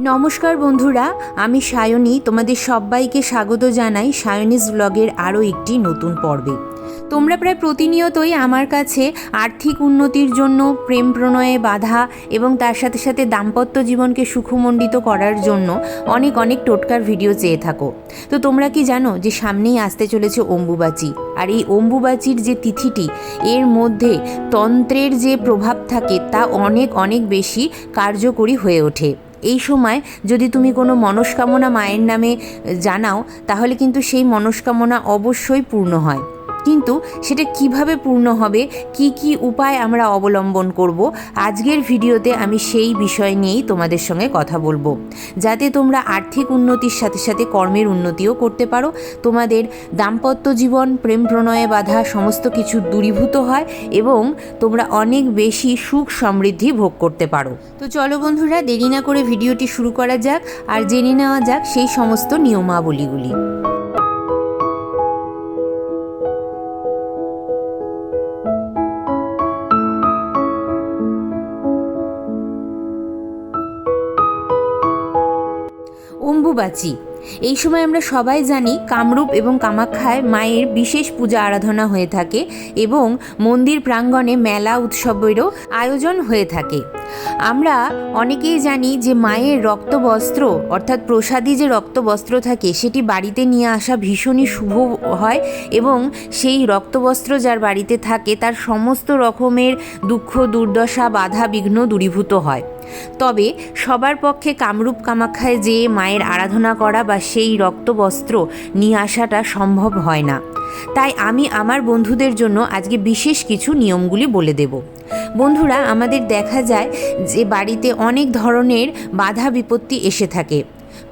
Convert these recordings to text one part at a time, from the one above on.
নমস্কার বন্ধুরা, আমি সায়নী। তোমাদের সবাইকে স্বাগত জানাই সায়নিস ব্লগের আরও একটি নতুন পর্বে। তোমরা প্রায় প্রতিনিয়তই আমার কাছে আর্থিক উন্নতির জন্য, প্রেম প্রণয়ে বাধা এবং তার সাথে সাথে দাম্পত্য জীবনকে সুখমণ্ডিত করার জন্য অনেক অনেক টোটকার ভিডিও চেয়ে থাকো। তো তোমরা কি জানো যে সামনেই আসতে চলেছে অম্বুবাচী? আর এই অম্বুবাচীর যে তিথিটি, এর মধ্যে তন্ত্রের যে প্রভাব থাকে তা অনেক অনেক বেশি কার্যকরী হয়ে ওঠে। এই সময় যদি তুমি কোনো মনস্কামনা মায়ের নামে জানাও, তাহলে কিন্তু সেই মনস্কামনা অবশ্যই পূর্ণ হয়। কিন্তু সেটা কীভাবে পূর্ণ হবে, কি কি উপায় আমরা অবলম্বন করব, আজকের ভিডিওতে আমি সেই বিষয় নিয়েই তোমাদের সঙ্গে কথা বলব। যাতে তোমরা আর্থিক উন্নতির সাথে সাথে কর্মের উন্নতিও করতে পারো, তোমাদের দাম্পত্য জীবন, প্রেম প্রণয়ে বাধা সমস্ত কিছু দূরীভূত হয় এবং তোমরা অনেক বেশি সুখ সমৃদ্ধি ভোগ করতে পারো। তো চলো বন্ধুরা, দেরি না করে ভিডিওটি শুরু করা যাক, আর জেনে নেওয়া যাক সেই সমস্ত নিয়মাবলীগুলি। অম্বুবাচী। এই সময় আমরা সবাই জানি কামরূপ এবং কামাখ্যায় মায়ের বিশেষ পূজা আরাধনা হয়ে থাকে এবং মন্দির প্রাঙ্গণে মেলা উৎসবেরও আয়োজন হয়ে থাকে। আমরা অনেকেই জানি যে মায়ের রক্তবস্ত্র, অর্থাৎ প্রসাদী যে রক্তবস্ত্র থাকে, সেটি বাড়িতে নিয়ে আসা ভীষণই শুভ হয় এবং সেই রক্তবস্ত্র যার বাড়িতে থাকে, তার সমস্ত রকমের দুঃখ, দুর্দশা, বাধা, বিঘ্ন দূরীভূত হয়। তবে সবার পক্ষে কামরূপ কামাখ্যায় যে মায়ের আরাধনা করা বা সেই রক্তবস্ত্র নিয়ে আসাটা সম্ভব হয় না। তাই আমি আমার বন্ধুদের জন্য আজকে বিশেষ কিছু নিয়মগুলি বলে দেব। বন্ধুরা, আমাদের দেখা যায় যে বাড়িতে অনেক ধরনের বাধা বিপত্তি এসে থাকে।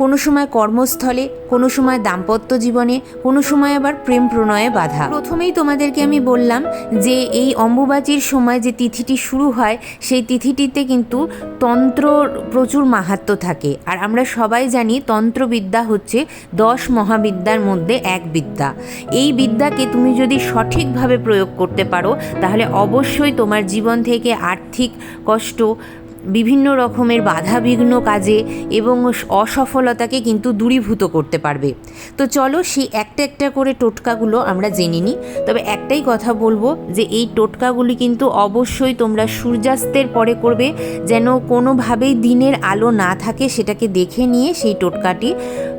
কোনো সময় কর্মস্থলে, কোনো সময় দাম্পত্য জীবনে, কোনো সময় আবার প্রেম প্রণয়ে বাধা। প্রথমেই তোমাদেরকে আমি বললাম যে এই অম্বুবাচীর সময় যে তিথিটি শুরু হয়, সেই তিথিটিতে কিন্তু তন্ত্র প্রচুর মাহাত্ম থাকে। আর আমরা সবাই জানি তন্ত্রবিদ্যা হচ্ছে দশ মহাবিদ্যার মধ্যে এক বিদ্যা। এই বিদ্যাকে তুমি যদি সঠিকভাবে প্রয়োগ করতে পারো, তাহলে অবশ্যই তোমার জীবন থেকে আর্থিক কষ্ট বিভিন্ন রকমের বাধা বিঘ্ন কাজে এবং অসফলতাকে কিন্তু দূরীভূত করতে পারবে। তো চলো সেই একটা একটা করে টোটকাগুলো আমরা জেনে নিই। তবে একটাই কথা বলব যে এই টোটকাগুলি কিন্তু অবশ্যই তোমরা সূর্যাস্তের পরে করবে, যেন কোনোভাবেই দিনের আলো না থাকে সেটাকে দেখে নিয়ে সেই টোটকাটি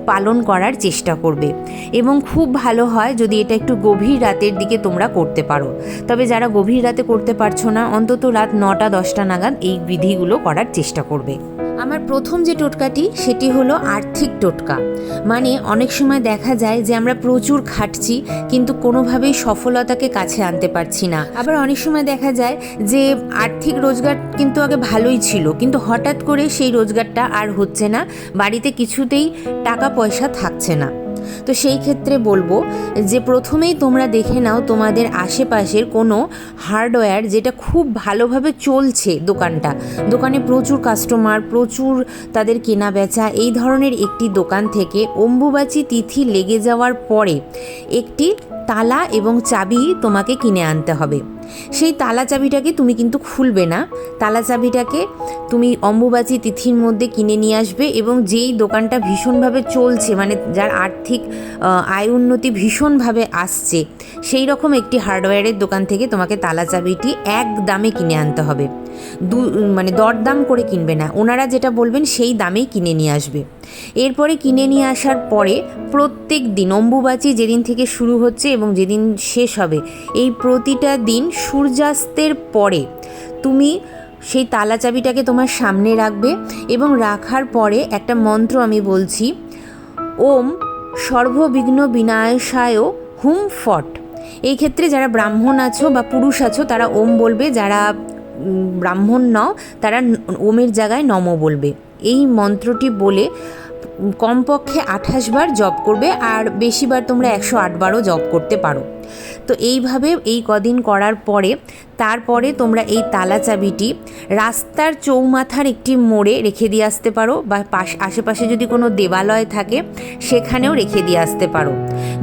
পালন করার চেষ্টা করবে। এবং খুব ভালো হয় যদি এটা একটু গভীর রাতের দিকে তোমরা করতে পারো। তবে যারা গভীর রাতে করতে পারছ না, অন্তত রাত নটা দশটা নাগাদ এই বিধিগুলো করার চেষ্টা করবে। আমার প্রথম যে টোটকাটি, সেটি হলো আর্থিক টোটকা। মানে অনেক সময় দেখা যায় যে আমরা প্রচুর খাটছি, কিন্তু কোনোভাবেই সফলতাকে কাছে আনতে পারছি না। আবার অনেক সময় দেখা যায় যে আর্থিক রোজগার কিন্তু আগে ভালোই ছিল, কিন্তু হঠাৎ করে সেই রোজগারটা আর হচ্ছে না, বাড়িতে কিছুতেই টাকা পয়সা থাকছে না। তো সেই ক্ষেত্রে বলব যে প্রথমেই তোমরা দেখে নাও তোমাদের আশেপাশের কোনো হার্ডওয়্যার যেটা খুব ভালোভাবে চলছে দোকানটা। দোকানে প্রচুর কাস্টমার, প্রচুর তাদের কেনা বেচা এই ধরনের একটি দোকান থেকে অম্বুবাচী তিথি লেগে যাওয়ার পরে একটি তালা এবং চাবি তোমাকে কিনে আনতে হবে। সেই তালা চাবিটাকে তুমি কিন্তু খুলবে না। তালা চাবিটাকে তুমি অম্বুবাচী তিথির মধ্যে কিনে নিয়ে আসবে এবং যেই দোকানটা ভীষণভাবে চলছে মানে যার আর্থিক আয় উন্নতি ভীষণভাবে আসছে, সেই রকম একটি হার্ডওয়্যারের দোকান থেকে তোমাকে তালা চাবিটি এক দামে কিনে আনতে হবে। দু মানে দরদাম করে কিনবে না। ওনারা যেটা বলবেন সেই দামেই কিনে নিয়ে আসবে। এরপরে কিনে নিয়ে আসার পরে প্রত্যেক দিন, অম্বুবাচী যেদিন থেকে শুরু হচ্ছে এবং যেদিন শেষ হবে, এই প্রতিটা দিন সূর্যাস্তের পরে তুমি সেই তালা চাবিটাকে তোমার সামনে রাখবে এবং রাখার পরে একটা মন্ত্র আমি বলছি, ওম সর্ববিঘ্ন বিনাশায় হুম ফট। এই ক্ষেত্রে যারা ব্রাহ্মণ আছো বা পুরুষ আছো, তারা ওম বলবে, যারা ব্রাহ্মণ নও, তারা ওমের জায়গায় নম বলবে। এই মন্ত্রটি বলে কমপক্ষে আঠাশ বার জপ করবে, আর বেশিবার তোমরা একশো আটবারও জপ করতে পারো। তো এইভাবে এই কদিন করার পরে তারপরে তোমরা এই তালা চাবিটি রাস্তার চৌমাথার একটি মোড়ে রেখে দিয়ে আসতে পারো বা পাশ, আশেপাশে যদি কোনো দেবালয় থাকে সেখানেও রেখে দিয়ে আসতে পারো।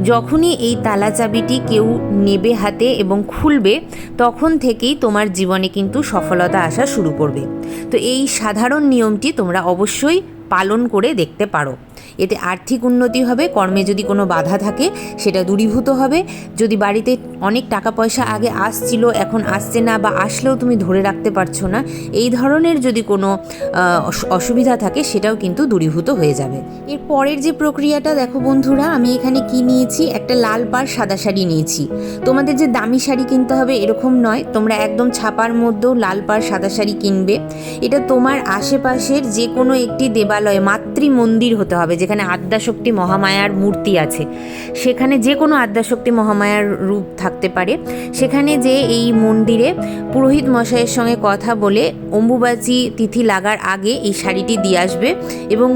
যখনই এই তালা চাবিটি কেউ নেবে হাতে এবং খুলবে, তখন থেকেই তোমার জীবনে কিন্তু সফলতা আসা শুরু করবে। তো এই সাধারণ নিয়মটি তোমরা অবশ্যই পালন করে দেখতে পারো। এতে আর্থিক উন্নতি হবে, কর্মে যদি কোনো বাধা থাকে সেটা দূরীভূত হবে। যদি বাড়িতে অনেক টাকা পয়সা আগে আসছিল, এখন আসছে না বা আসলেও তুমি ধরে রাখতে পারছ না, এই ধরনের যদি কোনো অসুবিধা থাকে সেটাও কিন্তু দূরীভূত হয়ে যাবে। এর পরের যে প্রক্রিয়াটা, দেখো বন্ধুরা, আমি এখানে কি নিয়েছি? একটা লাল পাড় সাদা শাড়ি নিয়েছি। তোমাদের যে দামি শাড়ি কিনতে হবে এরকম নয়, তোমরা একদম ছাপার মধ্যেও লাল পাড় সাদা শাড়ি কিনবে। এটা তোমার আশেপাশের যে কোনো একটি দেবালয়ে মাতৃ মন্দির হতে হবে। যেখানে আদ্যাশক্তি মহামায়ার মূর্তি আছে। সেখানে যে কোনো আদ্যাশক্তি মহামায়ার রূপ থাকতে পারে। সেখানে যে এই মন্দিরে পুরোহিত মশাইয়ের সঙ্গে কথা বলে অম্বুবাচী তিথি লাগার আগে এই শাড়িটি দিয়ে আসবে এবং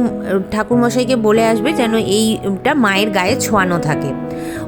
ঠাকুর মশাইকে বলে আসবে যেন এইটা মায়ের গায়ে ছোঁয়ানো থাকে।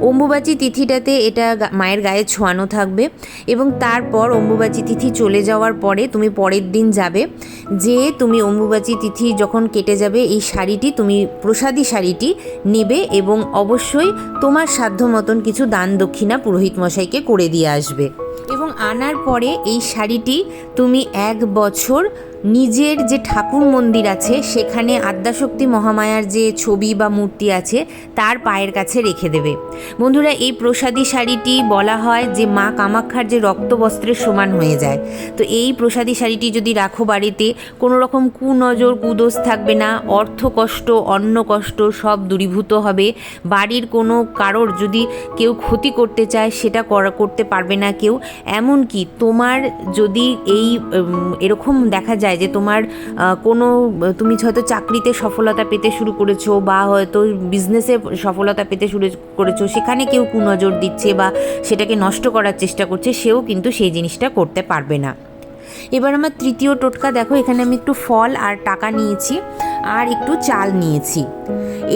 অম্বুবাচী তিথিটাতে এটা মায়ের গায়ে ছোঁয়ানো থাকবে এবং তারপর অম্বুবাচী তিথি চলে যাওয়ার পরে তুমি পরের দিন যাবে। যে তুমি অম্বুবাচী তিথি যখন কেটে যাবে, এই শাড়িটি তুমি প্রসাদী শাড়িটি নেবে এবং অবশ্যই তোমার সাধ্য মতন কিছু দান দক্ষিণা পুরোহিত মশাইকে করে দিয়ে আসবে। এবং আনার পরে এই শাড়িটি তুমি এক বছর নিজের যে ঠাকুর মন্দির আছে, সেখানে আদ্যাশক্তি মহামায়ার যে ছবি বা মূর্তি আছে, তার পায়ের কাছে রেখে দেবে। বন্ধুরা, এই প্রসাদী শাড়িটি বলা হয় যে মা কামাক্ষার যে রক্তবস্ত্রের সমান হয়ে যায়। তো এই প্রসাদী শাড়িটি যদি রাখো বাড়িতে, কোনো রকম কুনজর, কুদোষ থাকবে না, অর্থ কষ্ট, অন্ন কষ্ট সব দূরীভূত হবে। বাড়ির কোনো কারোর যদি কেউ ক্ষতি করতে চায়, সেটা করা, করতে পারবে না কেউ। এমনকি তোমার যদি এই এরকম দেখা যায় যে তোমার কোনো, তুমি হয়তো চাকরিতে সফলতা পেতে শুরু করেছ বা হয়তো বিজনেসে সফলতা পেতে শুরু করেছ, সেখানে কেউ কুনজর দিচ্ছে বা সেটাকে নষ্ট করার চেষ্টা করছে, সেও কিন্তু সেই জিনিসটা করতে পারবে না। এবার আমার তৃতীয় টোটকা, দেখো এখানে আমি একটু ফল আর টাকা নিয়েছি আর একটু চাল নিয়েছি।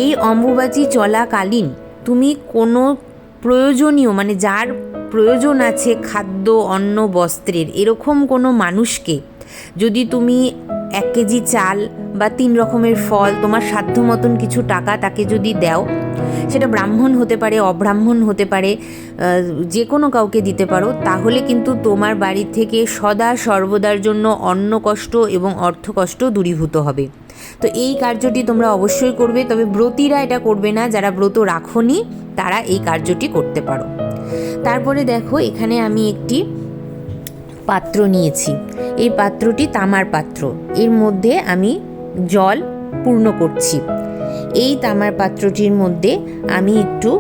এই অম্বুবাচী চলাকালীন তুমি কোনো প্রয়োজনীয় মানে যার প্রয়োজন আছে খাদ্য, অন্ন, বস্ত্রের, এরকম কোনো মানুষকে যদি তুমি এক কেজি চাল বা তিন রকমের ফল, তোমার সাধ্য মতন কিছু টাকা তাকে যদি দাও, সেটা ব্রাহ্মণ হতে পারে, অব্রাহ্মণ হতে পারে যে কোনো কাউকে দিতে পারো, তাহলে কিন্তু তোমার বাড়ি থেকে সদা সর্বদার জন্য অন্ন কষ্ট এবং অর্থ কষ্ট দূরীভূত হবে। তো এই কার্যটি তোমরা অবশ্যই করবে, তবে ব্রতীরা এটা করবে না, যারা ব্রত রাখনি, তারা এই কার্যটি করতে পারো। তারপরে দেখো, এখানে আমি একটি পাত্র নিয়েছি। এই পাত্রটি তামার পাত্র। এর মধ্যে আমি জল পূর্ণ করছি। এই তামার পাত্রটির মধ্যে আমি একটু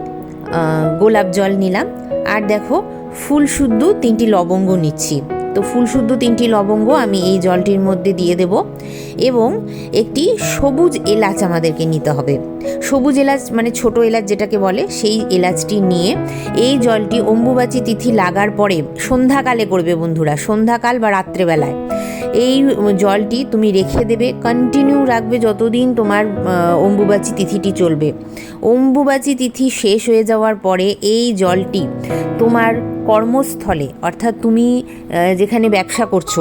গোলাপ জল নিলাম। আর দেখো, ফুল শুদ্ধ তিনটি লবঙ্গ নিচ্ছি। তো ফুল শুদ্ধ তিনটি লবঙ্গ আমি এই জলটির মধ্যে দিয়ে দেব এবং একটি সবুজ এলাচ আমাদেরকে নিতে হবে। সবুজ এলাচ মানে ছোট এলাচ যেটাকে বলে, সেই এলাচটি নিয়ে এই জলটি অম্বুবাচী তিথি লাগার পরে সন্ধ্যাকালে করবে বন্ধুরা, সন্ধ্যাকাল বা রাত্রেবেলায়। এই জলটি তুমি রেখে দেবে কন্টিনিউ রাখবে যতদিন তোমার অম্বুবাচী তিথিটি চলবে। অম্বুবাচী তিথি শেষ হয়ে যাওয়ার পরে এই জলটি তোমার কর্মস্থলে, অর্থাৎ তুমি যেখানে ব্যবসা করছ,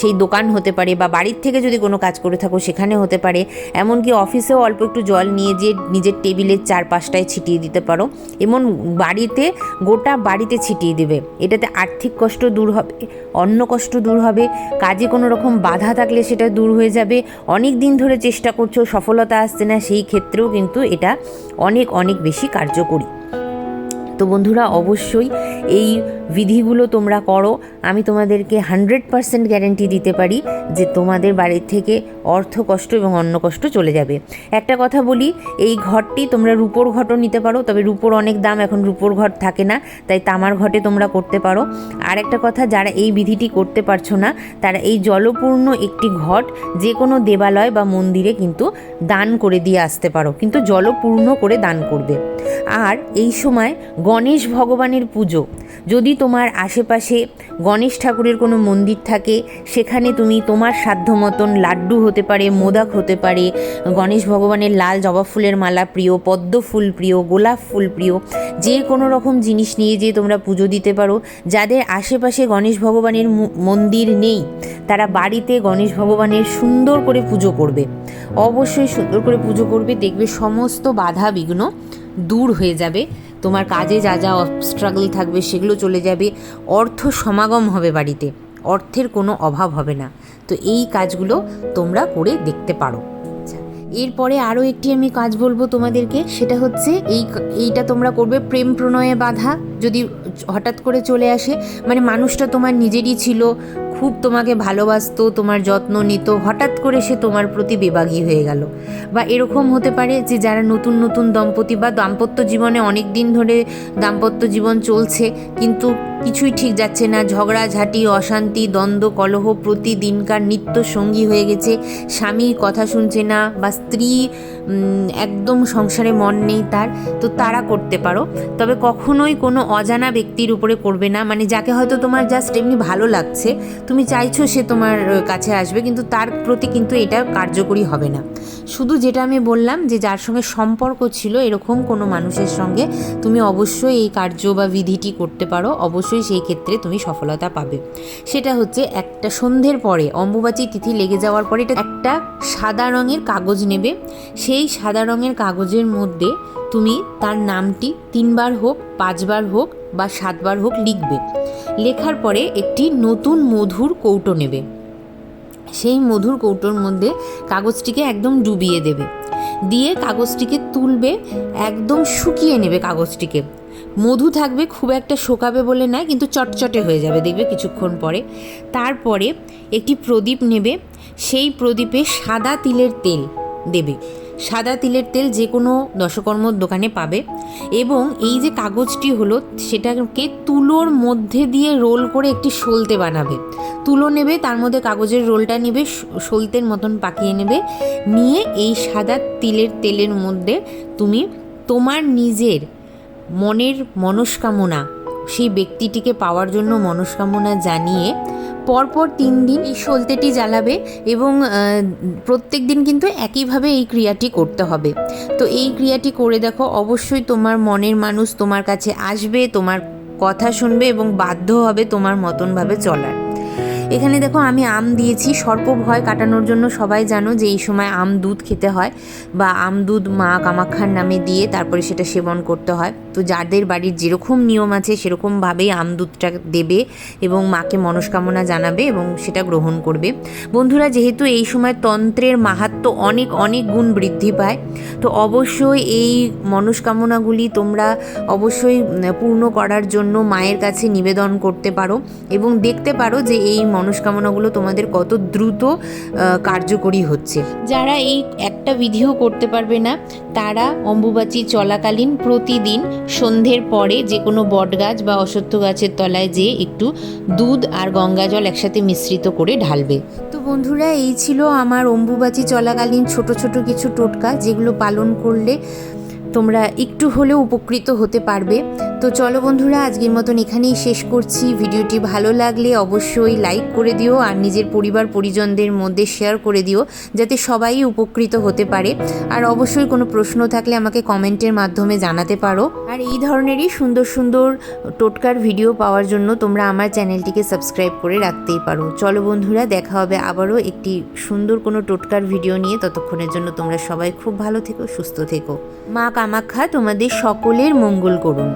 সেই দোকান হতে পারে বা বাড়ির থেকে যদি কোনো কাজ করে থাকো সেখানে হতে পারে। এমনকি অফিসেও অল্প একটু জল নিয়ে যে নিজের টেবিলের চারপাশটায় ছিটিয়ে দিতে পারো। এমন বাড়িতে, গোটা বাড়িতে ছিটিয়ে দেবে। এটাতে আর্থিক কষ্ট দূর হবে অন্য কষ্ট দূর হবে, কাজে কোনো রকম বাধা থাকলে সেটা দূর হয়ে যাবে। অনেক দিন ধরে চেষ্টা করছ, সফলতা আসছে না, সেই ক্ষেত্রেও কিন্তু এটা অনেক অনেক বেশি কার্যকরী। তো বন্ধুরা অবশ্যই এই বিধিগুলো তোমরা করো, আমি তোমাদেরকে হান্ড্রেড পারসেন্ট গ্যারেন্টি দিতে পারি যে তোমাদের বাড়ির থেকে অর্থ কষ্ট এবং অন্ন কষ্ট চলে যাবে। একটা কথা বলি, এই ঘরটি তোমরা রূপোর ঘটও নিতে পারো, তবে রূপোর অনেক দাম, এখন রূপোর ঘর থাকে না, তাই তামার ঘটে তোমরা করতে পারো। আর একটা কথা, যারা এই বিধিটি করতে পারছ না, তারা এই জলপূর্ণ একটি ঘট যে কোনো দেবালয় বা মন্দিরে কিন্তু দান করে দিয়ে আসতে পারো, কিন্তু জলপূর্ণ করে দান করবে। আর এই সময় গণেশ ভগবানের পুজো, যদি তোমার আশেপাশে গণেশ ঠাকুরের কোনো মন্দির থাকে, সেখানে তুমি তোমার সাধ্য মতন লাড্ডু হতে পারে, মোদক হতে পারে, গণেশ ভগবানের লাল জবা ফুলের মালা প্রিয়, পদ্ম ফুল প্রিয়, গোলাপ ফুল প্রিয়, যে কোনো রকম জিনিস নিয়ে যেয়ে তোমরা পুজো দিতে পারো, যাদের আশেপাশে গণেশ ভগবানের মন্দির নেই, তারা বাড়িতে গণেশ ভগবানের সুন্দর করে পুজো করবে। অবশ্যই সুন্দর করে পুজো করবে, দেখবে সমস্ত বাধা বিঘ্ন দূর হয়ে যাবে। তোমার কাজে যা যা স্ট্রাগল থাকবে সেগুলো চলে যাবে। অর্থ সমাগম হবে বাড়িতে। অর্থের কোনো অভাব হবে না। তো এই কাজগুলো তোমরা করে দেখতে পারো। আচ্ছা, এরপরে আরও একটি আমি কাজ বলব তোমাদেরকে। সেটা হচ্ছে এই এইটা তোমরা করবে প্রেম প্রণয়ে বাধা। যদি হঠাৎ করে চলে আসে মানে মানুষটা তোমার নিজেরই ছিল খুব তোমাকে ভালোবাসতো, তোমার যত্ন নিত, হঠাৎ করে সে তোমার প্রতি বেবাগী হয়ে গেল। বা এরকম হতে পারে যে যারা নতুন নতুন দম্পতি বা দাম্পত্য জীবনে অনেক দিন ধরে দাম্পত্য জীবন চলছে, কিন্তু কিছুই ঠিক যাচ্ছে না, ঝগড়াঝাঁটি, অশান্তি, দ্বন্দ্ব, কলহ, প্রতিদিনকার নিত্য সঙ্গী হয়ে গেছে, স্বামী কথা শুনছে না বা স্ত্রী একদম সংসারে মন নেই তার, তো তারা করতে পারো। তবে কখনোই কোনো অজানা ব্যক্তির উপরে করবে না মানে যাকে হয়তো তোমার জাস্ট এমনি ভালো লাগছে তুমি চাইছো সে তোমার কাছে আসবে, কিন্তু তার প্রতি কিন্তু এটা কার্যকরী হবে না। শুধু যেটা আমি বললাম যে যার সঙ্গে সম্পর্ক ছিল, এরকম কোনো মানুষের সঙ্গে তুমি অবশ্যই এই কার্য বা বিধিটি করতে পারো, অবশ্যই সেই ক্ষেত্রে তুমি সফলতা পাবে। সেটা হচ্ছে একটা সন্ধ্যের পরে, অম্বুবাচী তিথি লেগে যাওয়ার পরে এটা একটা সাদা রঙের কাগজ নেবে। সেই সাদা রঙের কাগজের মধ্যে তুমি তার নামটি তিনবার হোক, পাঁচবার হোক বা সাতবার হোক লিখবে। লেখার পরে একটি নতুন মধুর কৌটো নেবে। সেই মধুর কৌটোর মধ্যে কাগজটিকে একদম ডুবিয়ে দেবে। দিয়ে কাগজটিকে তুলবে, একদম শুকিয়ে নেবে কাগজটিকে। মধু থাকবে খুব একটা শোকাবে বলে নয়, কিন্তু চটচটে হয়ে যাবে, দেখবে কিছুক্ষণ পরে। তারপরে একটি প্রদীপ নেবে, সেই প্রদীপে সাদা তিলের তেল দেবে। সাদা তিলের তেল যে কোনো দশকর্মর দোকানে পাবে। এবং এই যে কাগজটি হলো, সেটাকে তুলোর মধ্যে দিয়ে রোল করে একটি সলতে বানাবে। তুলো নেবে, তার মধ্যে কাগজের রোলটা নেবে, সলতের মতন পাকিয়ে নেবে। নিয়ে এই সাদা তিলের তেলের মধ্যে তুমি তোমার নিজের মনের মনস্কামনা সেই ব্যক্তিটিকে পাওয়ার জন্য মনস্কামনা জানিয়ে পরপর তিন দিন এই সলতেটি জ্বালাবে এবং প্রত্যেক দিন কিন্তু একইভাবে এই ক্রিয়াটি করতে হবে। তো এই ক্রিয়াটি করে দেখো, অবশ্যই তোমার মনের মানুষ তোমার কাছে আসবে, তোমার কথা শুনবে এবং বাধ্য হবে তোমার মতনভাবে চলার। এখানে দেখো আমি আম দিয়েছি। সর্প ভয় কাটানোর জন্য সবাই জানো যে এই সময় আম দুধ খেতে হয় বা আম দুধ মা কামাক্ষার নামে দিয়ে তারপরে সেটা সেবন করতে হয়। তো যাদের বাড়ির যেরকম নিয়ম আছে, সেরকমভাবেই আম দুধটা দেবে এবং মাকে মনস্কামনা জানাবে এবং সেটা গ্রহণ করবে। বন্ধুরা, যেহেতু এই সময় তন্ত্রের মাহাত্ম্য অনেক অনেক গুণ বৃদ্ধি পায়, তো অবশ্যই এই মনস্কামনাগুলি তোমরা অবশ্যই পূর্ণ করার জন্য মায়ের কাছে নিবেদন করতে পারো এবং দেখতে পারো যে এই মনস্কামনাগুলো তোমাদের কত দ্রুত কার্যকরী হচ্ছে। যারা এই একটা বিধিও করতে পারবে না তারা অম্বুবাচী চলাকালীন প্রতিদিন সন্ধ্যের পরে যে কোনো বটগাছ বা অশ্বত্থ গাছের তলায় যেয়ে একটু দুধ আর গঙ্গা জল একসাথে মিশ্রিত করে ঢালবে। তো বন্ধুরা এই ছিল আমার অম্বুবাচী চলাকালীন ছোট ছোট কিছু টোটকা যেগুলো পালন করলে তোমরা একটু হলেও উপকৃত হতে পারবে। তো চলো বন্ধুরা, আজকের মতন এখানেই শেষ করছি। ভিডিওটি ভালো লাগলে অবশ্যই লাইক করে দিও আর নিজের পরিবার, পরিজনদের মধ্যে শেয়ার করে দিও, যাতে সবাই উপকৃত হতে পারে। আর অবশ্যই কোনো প্রশ্ন থাকলে আমাকে কমেন্টের মাধ্যমে জানাতে পারো। আর এই ধরনেরই সুন্দর সুন্দর টোটকার ভিডিও পাওয়ার জন্য তোমরা আমার চ্যানেলটিকে সাবস্ক্রাইব করে রাখতেই পারো। চলো বন্ধুরা, দেখা হবে আবারও একটি সুন্দর কোনো টোটকার ভিডিও নিয়ে। ততক্ষণের জন্য তোমরা সবাই খুব ভালো থেকো, সুস্থ থেকো। মা কামাখ্যা তোমাদের সকলের মঙ্গল করুন।